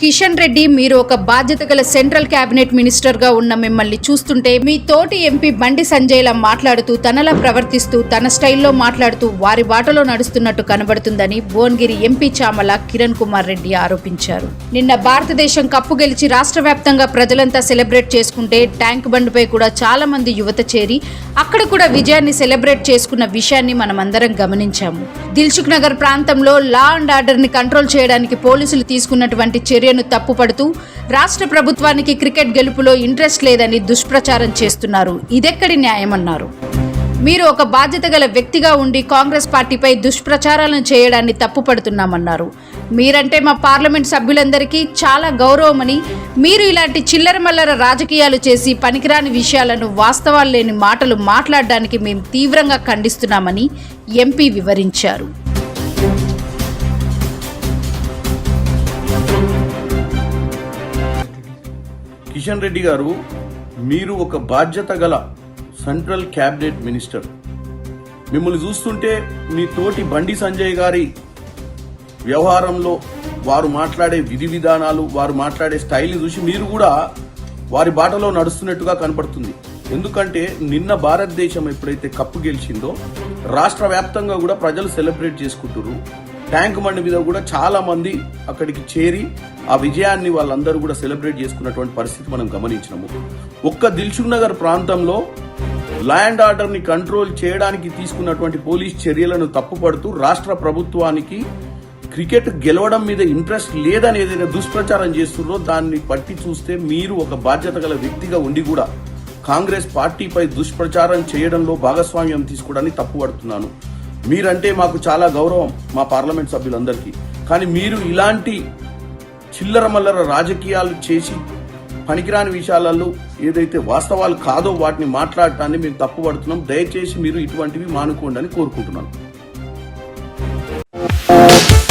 కిషన్ రెడ్డి మీరు ఒక బాధ్యత గల సెంట్రల్ కేబినెట్ మినిస్టర్గా ఉన్న మిమ్మల్ని చూస్తుంటే మీ తోటి ఎంపీ బండి సంజయ్లా మాట్లాడుతూ తనలా ప్రవర్తిస్తూ తన స్టైల్లో మాట్లాడుతూ వారి బాటలో నడుస్తున్నట్టు కనబడుతుందని భువనగిరి ఎంపీ చామల కిరణ్ కుమార్ రెడ్డి ఆరోపించారు. నిన్న భారతదేశం కప్పు గెలిచి రాష్ట్ర వ్యాప్తంగా ప్రజలంతా సెలబ్రేట్ చేసుకుంటే ట్యాంక్ బండ్పై కూడా చాలా మంది యువత చేరి అక్కడ కూడా విజయాన్ని సెలబ్రేట్ చేసుకున్న విషయాన్ని మనమందరం గమనించాము. దిల్సుఖ్ నగర్ ప్రాంతంలో లా అండ్ ఆర్డర్ని కంట్రోల్ చేయడానికి పోలీసులు తీసుకున్నటువంటి చర్యను తప్పుపడుతూ రాష్ట్ర ప్రభుత్వానికి క్రికెట్ గెలుపులో ఇంట్రెస్ట్ లేదని దుష్ప్రచారం చేస్తున్నారు. ఇదెక్కడి న్యాయమన్నారు? మీరు ఒక బాధ్యత గల వ్యక్తిగా ఉండి కాంగ్రెస్ పార్టీపై దుష్ప్రచారాలను చేయడాన్ని తప్పుపడుతున్నామన్నారు. మీరంటే మా పార్లమెంట్ సభ్యులందరికీ చాలా గౌరవమని మీరు ఇలాంటి చిల్లర మల్లర రాజకీయాలు చేసి పనికిరాని విషయాలను వాస్తవాలు లేని మాటలు మాట్లాడడానికి మేము తీవ్రంగా ఖండిస్తున్నామని ఎంపీ వివరించారు. కిషన్ రెడ్డి గారు మీరు ఒక బాధ్యత గల సెంట్రల్ క్యాబినెట్ మినిస్టర్. మిమ్మల్ని చూస్తుంటే మీ తోటి బండి సంజయ్ గారి వ్యవహారంలో వారు మాట్లాడే విధి విధానాలు వారు మాట్లాడే స్టైల్ని చూసి మీరు కూడా వారి బాటలో నడుస్తున్నట్టుగా కనపడుతుంది. ఎందుకంటే నిన్న భారతదేశం ఎప్పుడైతే కప్పు గెలిచిందో రాష్ట్ర వ్యాప్తంగా కూడా ప్రజలు సెలబ్రేట్ చేసుకుంటున్నారు ట్యాంక్ బండి మీద కూడా చాలా మంది అక్కడికి చేరి ఆ విజయాన్ని వాళ్ళందరూ కూడా సెలబ్రేట్ చేసుకున్నటువంటి పరిస్థితి మనం గమనించినాము. ఒక్క దిల్సుఖ్ నగర్ ప్రాంతంలో ల్యాండ్ ఆర్డర్ని కంట్రోల్ చేయడానికి తీసుకున్నటువంటి పోలీస్ చర్యలను తప్పుపడుతూ రాష్ట్ర ప్రభుత్వానికి క్రికెట్ గెలవడం మీద ఇంట్రెస్ట్ లేదని ఏదైనా దుష్ప్రచారం చేస్తున్నారో దాన్ని పట్టి చూస్తే మీరు ఒక బాధ్యత గల వ్యక్తిగా ఉండి కూడా కాంగ్రెస్ పార్టీపై దుష్ప్రచారం చేయడంలో భాగస్వామ్యం తీసుకోవడానికి తప్పుపడుతున్నాను. మీరంటే మాకు చాలా గౌరవం మా పార్లమెంట్ సభ్యులందరికీ. కానీ మీరు ఇలాంటి చిల్లర మల్లర రాజకీయాలు చేసి పనికిరాని విషయాలలో ఏదైతే వాస్తవాలు కాదో వాటిని మాట్లాడటాన్ని మేము తప్పుపడుతున్నాం. దయచేసి మీరు ఇటువంటివి మానుకోండి అని కోరుకుంటున్నాను.